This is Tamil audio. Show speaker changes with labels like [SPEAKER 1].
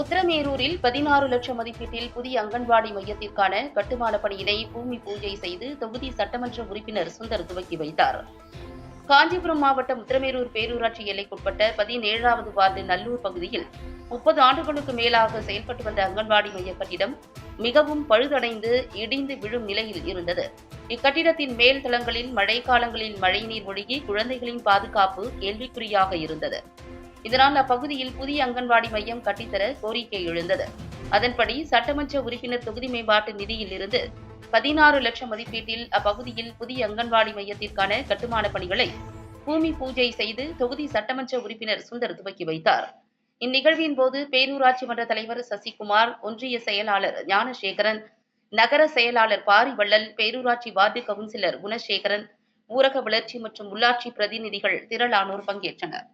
[SPEAKER 1] உத்தரமேரூரில் பதினாறு லட்சம் மதிப்பீட்டில் புதிய அங்கன்வாடி மையத்திற்கான கட்டுமான பணியினை பூமி பூஜை செய்து தொகுதி சட்டமன்ற உறுப்பினர் சுந்தர் துவக்கி வைத்தார். காஞ்சிபுரம் மாவட்டம் உத்தரமேரூர் பேரூராட்சி எல்லைக்குட்பட்ட பதினேழாவது வார்டு நல்லூர் பகுதியில் முப்பது ஆண்டுகளுக்கு மேலாக செயல்பட்டு வந்த அங்கன்வாடி மைய கட்டிடம் மிகவும் பழுதடைந்து இடிந்து விழும் நிலையில் இருந்தது. இக்கட்டிடத்தின் மேல் தளங்களில் மழைக்காலங்களில் மழைநீர் ஒழுகி குழந்தைகளின் பாதுகாப்பு கேள்விக்குறியாக இருந்தது. இதனால் அப்பகுதியில் புதிய அங்கன்வாடி மையம் கட்டித்தர கோரிக்கை எழுந்தது. அதன்படி சட்டமன்ற உறுப்பினர் தொகுதி மேம்பாட்டு நிதியில் இருந்து பதினாறு லட்சம் மதிப்பீட்டில் அப்பகுதியில் புதிய அங்கன்வாடி மையத்திற்கான கட்டுமான பணிகளை பூமி பூஜை செய்து தொகுதி சட்டமன்ற உறுப்பினர் சுந்தர் துவக்கி வைத்தார். இந்நிகழ்வின் போது பேரூராட்சி மன்ற தலைவர் சசிகுமார் ஒன்றிய செயலாளர் ஞானசேகரன் நகர செயலாளர் பாரிவள்ளல் பேரூராட்சி வார்டு கவுன்சிலர் குணசேகரன் ஊரக வளர்ச்சி மற்றும் உள்ளாட்சி பிரதிநிதிகள் திரளானோர் பங்கேற்றனர்.